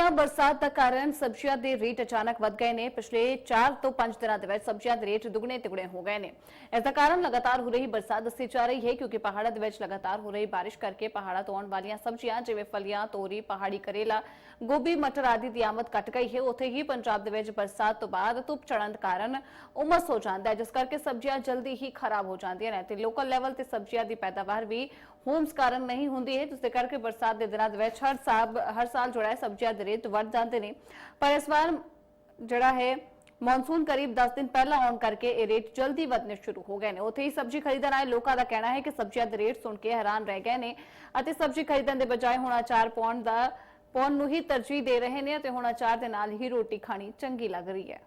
ਦੀਆਂ ਬਰਸਾਤ ਦਾ ਕਾਰਨ ਸਬਜ਼ੀਆਂ ਦੇ ਰੇਟ ਅਚਾਨਕ ਵਧ ਗਏ ਨੇ। ਪਿਛਲੇ 4 ਤੋਂ 5 ਦਿਨਾਂ ਦੇ ਵਿੱਚ ਸਬਜ਼ੀਆਂ ਦੇ ਰੇਟ ਦੁੱਗਣੇ ਤਿਗੁਣੇ ਹੋ ਗਏ ਨੇ। ਇਸ ਦਾ ਕਾਰਨ ਲਗਾਤਾਰ ਹੋ ਰਹੀ ਬਰਸਾਤ ਦੱਸੀ ਜਾ ਰਹੀ ਹੈ, ਕਿਉਂਕਿ ਪਹਾੜਾਂ ਦੇ ਵਿੱਚ ਲਗਾਤਾਰ ਹੋ ਰਹੀ ਬਾਰਿਸ਼ ਕਰਕੇ ਪਹਾੜਾਂ ਤੋਂ ਆਉਣ ਵਾਲੀਆਂ ਸਬਜ਼ੀਆਂ, ਜਿਵੇਂ ਫਲੀਆਂ, ਤੋਰੀ, ਪਹਾੜੀ ਕਰੇਲਾ, ਗੋਭੀ, ਮਟਰ ਆਦਿ ਦੀ ਆਮਦ ਘਟ ਗਈ ਹੈ। ਉੱਥੇ ਹੀ ਪੰਜਾਬ ਦੇ ਵਿੱਚ ਬਰਸਾਤ ਤੋਂ ਬਾਅਦ ਧੁੱਪ ਚੜਨ ਕਾਰਨ ਉਮਸ ਹੋ ਜਾਂਦਾ ਹੈ, ਜਿਸ ਕਰਕੇ ਸਬਜ਼ੀਆਂ ਜਲਦੀ ਹੀ ਖਰਾਬ ਹੋ ਜਾਂਦੀਆਂ ਨੇ ਤੇ ਲੋਕਲ ਲੈਵਲ ਤੇ ਸਬਜ਼ੀਆਂ ਦੀ ਪੈਦਾਵਾਰ ਵੀ ਹੋਮਸ ਕਾਰਨ ਨਹੀਂ ਹੁੰਦੀ ਹੈ, ਜਿਸ ਦੇ ਕਰਕੇ ਬਰਸਾਤ ਦੇ ਦਿਨਾਂ ਦੇ ਵਿੱਚ ਹਰ ਸਾਲ ਹਰ ਸਾਲ ਜਿਹੜਾ ਹੈ, ਸਬਜ਼ੀਆਂ ਦੇ ਰੇਟ ਵੱਧ ਜਾਂਦੇ ਨੇ। ਪਰ ਇਸ ਵਾਰ ਜਿਹੜਾ ਹੈ, ਮੌਨਸੂਨ ਕਰੀਬ 10 ਦਿਨ ਪਹਿਲਾਂ ਆਉਣ ਕਰਕੇ ਇਹ ਰੇਟ ਜਲਦੀ ਵਧਣੇ ਸ਼ੁਰੂ ਹੋ ਗਏ ਨੇ। ਉੱਥੇ ਹੀ ਸਬਜ਼ੀ ਖਰੀਦਣ ਆਏ ਲੋਕਾਂ ਦਾ ਕਹਿਣਾ ਹੈ ਕਿ ਸਬਜ਼ੀਆਂ ਦੇ ਰੇਟ ਸੁਣ ਕੇ ਹੈਰਾਨ ਰਹਿ ਗਏ ਨੇ ਅਤੇ ਸਬਜ਼ੀ ਖਰੀਦਣ ਦੇ ਬਜਾਏ ਹੁਣ ਅਚਾਰ ਪਾਉਣ ਦਾ, ਪਾਉਣ ਨੂੰ ਹੀ ਤਰਜੀਹ ਦੇ ਰਹੇ ਨੇ ਅਤੇ ਹੁਣ ਅਚਾਰ ਦੇ ਨਾਲ ਹੀ ਰੋਟੀ ਖਾਣੀ ਚੰਗੀ ਲੱਗ ਰਹੀ ਹੈ।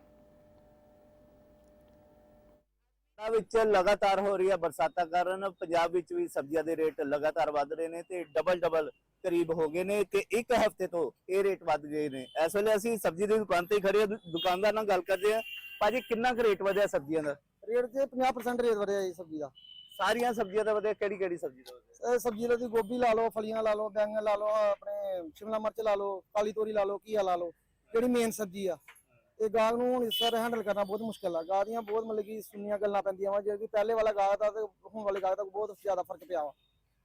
ਪੰਜਾਬ ਵਿੱਚ ਲਗਾਤਾਰ ਹੋ ਰਹੀ ਹੈ ਬਰਸਾਤਾਂ ਕਾਰਨ ਪੰਜਾਬ ਵਿੱਚ ਵੀ ਸਬਜ਼ੀਆਂ ਦੇ ਰੇਟ ਲਗਾਤਾਰ ਵਧ ਰਹੇ ਨੇ ਤੇ ਡਬਲ ਡਬਲ ਕਰੀਬ ਹੋ ਗਏ ਨੇ ਕਿ ਇੱਕ ਹਫ਼ਤੇ ਤੋਂ ਇਹ ਰੇਟ ਵੱਧ ਗਏ ਨੇ। ਇਸ ਵੇਲੇ ਅਸੀਂ ਸਬਜ਼ੀ ਦੀ ਦੁਕਾਨ ਤੇ ਖੜੇ ਦੁ- ਦੁਕਾਨਦਾਰ ਨਾਲ ਗੱਲ ਕਰਦੇ ਹਾਂ ਭਾਜੀ ਕਿੰਨਾ ਕੁ ਰੇਟ ਵਧਿਆ ਸਬਜ਼ੀਆਂ ਦਾ? ਰੇਟ ਤੇ 50% ਰੇਟ ਵਧਿਆ ਜੀ ਸਬਜ਼ੀ ਦਾ। ਸਾਰੀਆਂ ਸਬਜ਼ੀਆਂ ਦਾ ਵਧਿਆ ਕਿਹੜੀ ਕਿਹੜੀ ਸਬਜ਼ੀ ਦਾ ਵਧਿਆ? ਸਬਜ਼ੀ ਦਾ ਤੁਸੀਂ ਗੋਭੀ ਲਾ ਲਓ ਫਲੀਆਂ ਲਾ ਲਓ ਬੈਂਗਣ ਲਾ ਲਓ ਆਪਣੇ ਸ਼ਿਮਲਾ ਮਿਰਚ ਲਾ ਲਓ ਕਾਲੀ ਤੋਰੀ ਲਾ ਲਓ ਘੀਆ ਲਾ ਲਓ ਜਿਹੜੀ ਮੇਨ ਸਬਜ਼ੀ ਆ? ਇਹ ਗਾਹਕ ਨੂੰ ਹੁਣ ਇਸ ਤਰ੍ਹਾਂ ਹੈਂਡਲ ਕਰਨਾ ਬਹੁਤ ਮੁਸ਼ਕਲ ਆ। ਗਾਹ ਦੀਆਂ ਬਹੁਤ ਮਤਲਬ ਕਿ ਸੁਣੀਆਂ ਗੱਲਾਂ ਪੈਂਦੀਆਂ ਵਾ ਜਿਹੜੀ ਪਹਿਲੇ ਵਾਲਾ ਗਾਹ ਦਾ ਤੇ ਹੁਣ ਵਾਲੇ ਗਾਹ ਦਾ ਬਹੁਤ ਜ਼ਿਆਦਾ ਫ਼ਰਕ ਪਿਆ ਵਾ।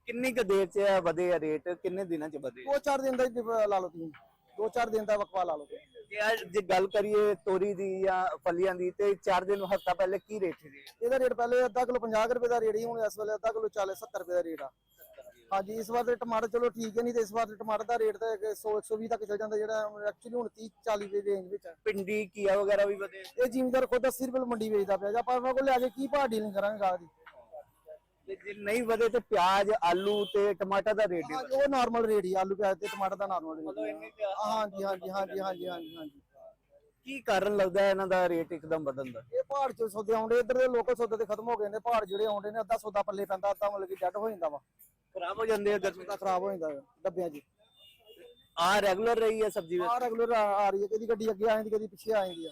ਕਿੰਨੀ ਕੁ ਦੇਰ ਚ ਵਧੇ ਆ ਰੇਟ ਕਿੰਨੇ ਦਿਨਾਂ ਚ ਵਧੇ? ਦੋ ਚਾਰ ਦਿਨ ਦਾ ਹੀ ਲਾ ਲਓ ਤੁਸੀਂ। ਦੋ ਚਾਰ ਦਿਨ ਦਾ ਵਕਫਾ ਲਾ ਲਓ ਜੇ ਅੱਜ ਜੇ ਗੱਲ ਕਰੀਏ ਤੋਰੀ ਦੀ ਜਾਂ ਫਲੀਆਂ ਦੀ ਤੇ 4 ਦਿਨ ਹਫ਼ਤਾ ਪਹਿਲੇ ਕੀ ਰੇਟ ਸੀ? ਇਹਦਾ ਰੇਟ ਪਹਿਲੇ ਅੱਧਾ ਕਿਲੋ 50 ਰੁਪਏ ਦਾ ਰੇਟ ਹੀ ਹੁਣ ਇਸ ਵੇਲੇ ਅੱਧਾ ਕਿਲੋ 40 70 ਰੁਪਏ ਦਾ ਰੇਟ ਆ। ਹਾਂਜੀ ਇਸ ਵਾਰ ਦੇ ਟਮਾਟਰ ਚਲੋ ਠੀਕ ਹੈ ਨਹੀਂ ਤੇ ਇਸ ਵਾਰ ਦੇ ਟਮਾਟਰ ਦਾ ਰੇਟ ਤਾਂ 100 120 ਤੱਕ ਚੱਲ ਜਾਂਦਾ ਜਿਹੜਾ ਐਕਚੁਅਲੀ ਹੁਣ 30 40 ਦੇ ਰੇਂਜ ਵਿੱਚ ਆ ਪਿੰਡੀ ਕੀਆ ਵਗੈਰਾ ਵੀ ਵਧੇ। ਇਹ ਜ਼ਿਮੀਦਾਰ ਖੁਦ 80 ਰੁਪਏ ਮੰਡੀ ਵੇਚਦਾ ਪਿਆ ਜਾਂ ਆਪਾਂ ਉਹਨਾਂ ਕੋਲ ਲਿਆ ਕੇ ਕੀ ਭਾਅ ਡੀਲਿੰਗ ਕਰਾਂਗੇ ਗਾਹ ਦੀ? ਤੇ ਜੇ ਨਹੀਂ ਵਧੇ ਤੇ ਪਿਆਜ਼ ਆਲੂ ਤੇ ਟਮਾਟਰ ਦਾ ਰੇਟ ਹਾਂਜੀ, ਉਹ ਨਾਰਮਲ ਰੇਟ ਹੀ ਆਲੂ ਪਿਆਜ਼ ਤੇ ਟਮਾਟਰ ਦਾ ਨਾਰਮਲ ਰੇਟ ਹਾਂਜੀ ਹਾਂਜੀ ਹਾਂਜੀ ਹਾਂਜੀ ਹਾਂਜੀ ਹਾਂਜੀ। ਕੀ ਕਾਰਨ ਲੱਗਦਾ ਹੈ ਇਹਨਾਂ ਦਾ ਰੇਟ ਇੱਕਦਮ ਵਧਣ ਦਾ? ਇਹ ਪਹਾੜ ਚ ਸੌਦੇ ਆਉਂਦੇ ਇੱਧਰ ਦੇ ਲੋਕਲ ਸੌਦੇ ਤੇ ਖਤਮ ਹੋ ਗਏ ਨੇ ਪਹਾੜ ਜਿਹੜੇ ਆਉਂਦੇ ਨੇ ਅੱਧਾ ਸੌਦਾ ਪੱਲੇ ਪੈਂਦਾ ਅੱਧਾ ਮਤਲਬ ਕਿ ਡੈਡ ਹੋ ਜਾਂਦਾ ਵਾ। ਖਰਾਬ ਹੋ ਜਾਂਦੇ ਆ ਗਰਮੀ ਸੌਦਾ ਖਰਾਬ ਹੋ ਜਾਂਦਾ ਡੱਬਿਆਂ 'ਚ। ਆ ਰੈਗੂਲਰ ਰਹੀ ਹੈ ਸਬਜ਼ੀ ਵਿੱਚ? ਆ ਰੈਗੂਲਰ ਆ ਰਹੀ ਹੈ ਕਦੀ ਗੱਡੀ ਅੱਗੇ ਆ ਜਾਂਦੀ ਕਦੀ ਪਿੱਛੇ ਆ ਜਾਂਦੀ ਆ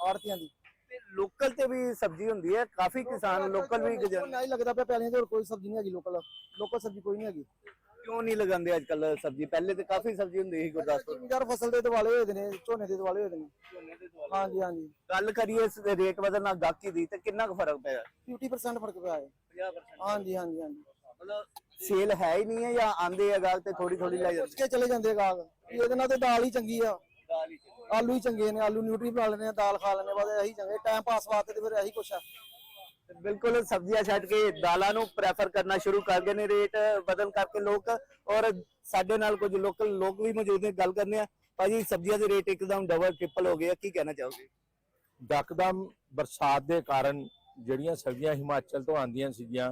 ਆੜਤੀਆਂ ਦੀ। ਲੋਕਲ ਤੇ ਵੀ ਸਬਜ਼ੀ ਹੁੰਦੀ ਹੈ ਕਾਫੀ ਕਿਸਾਨ ਲੋਕਲ ਵੀ ਨਹੀਂ ਲੱਗਦਾ ਪਿਆ ਪਹਿਲੀਆਂ ਤੇ ਹੋਰ ਕੋਈ ਸਬਜ਼ੀ ਨਹੀਂ ਹੈਗੀ ਲੋਕਲ ਲੋਕਲ ਸਬਜ਼ੀ ਕੋਈ ਨਹੀਂ ਹੈਗੀ। ਕਿਉਂ ਨਹੀਂ ਲਗਾਉਂਦੇ ਅੱਜ ਕੱਲ ਸਬਜ਼ੀ? ਪਹਿਲੇ ਤੇ ਕਾਫੀ ਸਬਜ਼ੀ ਹੁੰਦੀ ਸੀ ਗੁਰਦਾਸਪੁਰ ਜ਼ਿਮੀਦਾਰ ਫਸਲ ਦੇ ਦਿਵਾਲੇ ਹੋਏ ਦੇ ਨੇ ਝੋਨੇ ਦੇ ਦਿਵਾਲੇ ਹੋਏ ਦੇ ਨੇ। ਹਾਂਜੀ ਹਾਂਜੀ। ਗੱਲ ਕਰੀਏ ਇਸ ਦੇ ਰੇਟ ਵਧਣ ਨਾਲ ਗਾਹਕੀ ਦੀ ਤੇ ਕਿੰਨਾ ਕੁ ਫ਼ਰਕ ਪਿਆ? 50% ਫ਼ਰਕ ਪਿਆ ਹੈ। 50% ਹਾਂਜੀ ਹਾਂਜੀ ਹਾਂਜੀ। ਸੇਲ ਹੈ ਹੀ ਨਹੀਂ ਹੈ ਜਾਂ ਆਂਦੇ ਆ ਗਾਹਕ ਤੇ ਥੋੜੀ ਥੋੜੀ ਲੈ ਪੁੱਛ ਕੇ ਚਲੇ ਜਾਂਦੇ ਗਾਹਕ। ਵੀ ਇਹਦੇ ਨਾਲ ਤੇ ਦਾਲ ਹੀ ਚੰਗੀ ਆ। ਜਾਂਦੇ ਆਲੂ ਹੀ ਚੰਗੇ ਨੇ ਆਲੂ ਨਿਊਟਰੀ ਬਣਾ ਲੈਣੇ ਆ ਦਾਲ ਖਾ ਲੈਣੇ ਬਸ ਇਹੀ ਚੰਗੇ। ਟਾਈਮ ਪਾਸ ਵਾਸਤੇ ਤੇ ਫਿਰ ਇਹੀ ਕੁਛ ਆ। ਬਿਲਕੁਲ ਸਬਜ਼ੀਆਂ ਛੱਡ ਕੇ ਦਾਲਾਂ ਨੂੰ ਪ੍ਰੈਫਰ ਕਰਨਾ ਸ਼ੁਰੂ ਕਰ ਗਏ ਨੇ ਰੇਟ ਵਧਣ ਕਰਕੇ ਲੋਕ। ਔਰ ਸਾਡੇ ਨਾਲ ਕੁਝ ਲੋਕਲ ਲੋਕ ਵੀ ਮੌਜੂਦ ਨੇ ਗੱਲ ਕਰਨੇ ਆ। ਭਾਜੀ ਸਬਜ਼ੀਆਂ ਦੇ ਰੇਟ ਇੱਕਦਮ ਡਬਲ ਟ੍ਰਿਪਲ ਹੋ ਗਏ ਆ ਕੀ ਕਹਿਣਾ ਚਾਹੋਗੇ? ਯਕਦਮ ਬਰਸਾਤ ਦੇ ਕਾਰਨ ਜਿਹੜੀਆਂ ਸਬਜ਼ੀਆਂ ਹਿਮਾਚਲ ਤੋਂ ਆਉਂਦੀਆਂ ਸੀਗੀਆਂ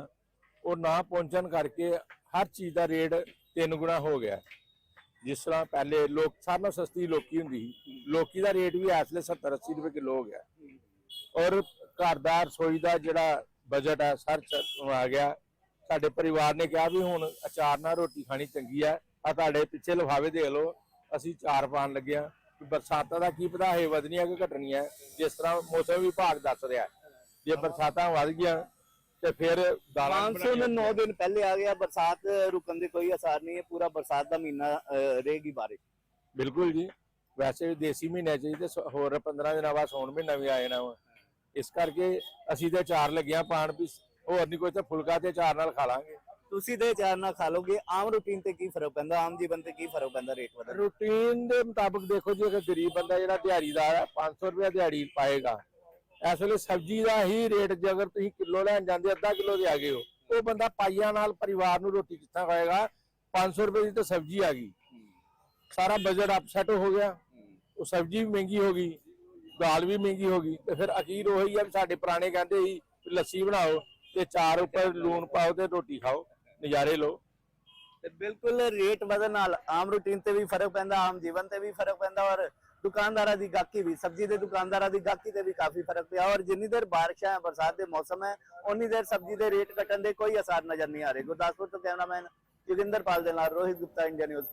ਉਹ ਨਾ ਪਹੁੰਚਣ ਕਰਕੇ ਹਰ ਚੀਜ਼ ਦਾ ਰੇਟ ਤਿੰਨ ਗੁਣਾ ਹੋ ਗਿਆ। ਜਿਸ ਤਰ੍ਹਾਂ ਪਹਿਲੇ ਲੋਕ ਸਾਰਿਆਂ ਨਾਲੋਂ ਸਸਤੀ ਲੋਕੀ ਹੁੰਦੀ ਸੀ। ਲੋਕੀ ਦਾ ਰੇਟ ਵੀ ਇਸ ਵੇਲੇ 70 80 ਰੁਪਏ ਕਿਲੋ ਹੋ ਗਿਆ। ਔਰ ਘਰ ਦਾ ਰਸੋਈ ਦਾ ਜਿਹੜਾ ਬਜਟ ਹੈ ਸਰ ਆ ਗਿਆ। ਸਾਡੇ ਪਰਿਵਾਰ ਨੇ ਕਿਹਾ ਵੀ ਹੁਣ ਅਚਾਰ ਨਾਲ ਰੋਟੀ ਖਾਣੀ ਚੰਗੀ ਹੈ ਆ ਤੁਹਾਡੇ ਪਿੱਛੇ ਲਿਫਾਵੇ ਦੇਖ ਲਓ। ਅਸੀਂ ਚਾਰ ਪਾਣ ਲੱਗੇ ਹਾਂ ਬਰਸਾਤਾਂ ਦਾ ਕੀ ਪਤਾ ਹੈ ਵਧਣੀਆਂ ਕਿ ਘਟਣੀਆਂ। ਜਿਸ ਤਰ੍ਹਾਂ ਮੌਸਮ ਵਿਭਾਗ ਦੱਸ ਰਿਹਾ। ਜੇ ਬਰਸਾਤਾਂ ਵਧ ਗਈਆਂ ਤੇ ਫਿਰ ਵੀ ਮਾਨਸੂਨ ਬਣਾਉਣੀਆਂ 9 ਦਿਨ ਪਹਿਲੇ ਆ ਗਿਆ ਬਰਸਾਤ ਰੁਕਣ ਦੇ ਕੋਈ ਅਸਾਰ ਨਹੀਂ ਹੈ ਪੂਰਾ ਬਰਸਾਤ ਦਾ ਮਹੀਨਾ ਰਹੇਗੀ ਬਾਰਿਸ਼ ਬਿਲਕੁਲ ਜੀ। ਵੈਸੇ ਦੇਸੀ ਮਹੀਨੇ ਚ ਹੀ ਤੇ ਸ- ਹੋਰ 15 ਦਿਨਾਂ ਬਾਅਦ ਸੌਣ ਮਹੀਨਾ ਵੀ ਆ ਜਾਣਾ ਵਾ। ਇਸ ਕਰਕੇ ਅਸੀਂ ਤੇ ਚਾਰ ਲੱਗਿਆ ਪਾਣ ਵੀ ਹੋਰ ਨਹੀਂ ਕੋਈ ਤਾਂ ਫੁਲਕਾ ਤੇ ਚਾਰ ਨਾਲ ਖਾ ਲਾਂਗੇ। ਤੁਸੀਂ ਤੇ ਚਾਰ ਨਾਲ ਖਾ ਲੋਗੇ ਆਮ ਰੂਟੀਨ ਤੇ ਕੀ ਫ਼ਰਕ ਪੈਂਦਾ ਆਮ ਜੀਵਨ ਤੇ ਕੀ ਫ਼ਰਕ ਪੈਂਦਾ ਰੇਟ ਵਧਣ? ਦਾ? ਰੂਟੀਨ ਦੇ ਮੁਤਾਬਕ ਦੇਖੋ ਜੀ ਅਗਰ ਗਰੀਬ ਬੰਦਾ ਜਿਹੜਾ ਦਿਹਾੜੀਦਾਰ ਹੈ 500 ਰੁਪਏ ਦਿਹਾੜੀ ਪਾਏਗਾ ਇਸ ਵੇਲੇ ਸਬਜ਼ੀ ਦਾ ਹੀ ਰੇਟ ਜੇ ਅਗਰ ਤੁਸੀਂ ਕਿਲੋ ਲੈਣ ਜਾਂਦੇ, ਅੱਧਾ ਕਿਲੋ ਦੇ ਆ ਗਏ ਹੋ, ਉਹ ਬੰਦਾ ਪਾਈਆਂ ਨਾਲ ਪਰਿਵਾਰ ਨੂੰ ਰੋਟੀ ਕਿੱਥਾਂ ਖਾਏਗਾ? 500 ਰੁਪਏ ਦੀ ਤਾਂ ਸਬਜ਼ੀ ਆ ਗਈ। ਸਾਰਾ ਬਜਟ ਅਪਸੈਟ ਹੋ ਗਿਆ। ਉਹ ਸਬਜ਼ੀ ਵੀ ਮਹਿੰਗੀ ਹੋ ਗਈ, ਦਾਲ ਵੀ ਮਹਿੰਗੀ ਹੋ ਗਈ। ਤੇ ਫਿਰ ਅਖੀਰ ਉਹੀ ਆ ਸਾਡੇ ਪੁਰਾਣੇ ਕਹਿੰਦੇ ਸੀ ਲੱਸੀ ਬਣਾਓ ਤੇ ਚਾਰ ਉੱਪਰ ਲੂਣ ਪਾਓ ਤੇ ਰੋਟੀ ਖਾਓ, ਨਜ਼ਾਰੇ ਲਓ। ਤੇ ਬਿਲਕੁਲ ਰੇਟ ਵਧਣ ਨਾਲ ਆਮ ਰੂਟੀਨ ਤੇ ਵੀ ਫ਼ਰਕ ਪੈਂਦਾ, ਆਮ ਜੀਵਨ ਤੇ ਵੀ ਫ਼ਰਕ ਪੈਂਦਾ ਔਰ ਦੁਕਾਨਦਾਰਾਂ ਦੀ ਗਾਹਕੀ ਵੀ, ਸਬਜ਼ੀ ਦੇ ਦੁਕਾਨਦਾਰਾਂ ਦੀ ਗਾਹਕੀ ਤੇ ਵੀ ਕਾਫੀ ਫ਼ਰਕ ਪਿਆ ਔਰ ਜਿੰਨੀ ਦੇਰ ਬਾਰਿਸ਼ਾਂ ਹੈ, ਬਰਸਾਤ ਦੇ ਮੌਸਮ ਹੈ ਉਨੀ ਦੇਰ ਸਬਜ਼ੀ ਦੇ ਰੇਟ ਘਟਣ ਦੇ ਕੋਈ ਅਸਾਰ ਨਜ਼ਰ ਨਹੀਂ ਆ ਰਹੇ। ਗੁਰਦਾਸਪੁਰ ਤੋਂ ਕੈਮਰਾਮੈਨ ਜੋਗਿੰਦਰ ਪਾਲ ਦੇ ਨਾਲ ਰੋਹਿਤ ਗੁਪਤਾ, ਇੰਡੀਆ ਨਿਊਜ਼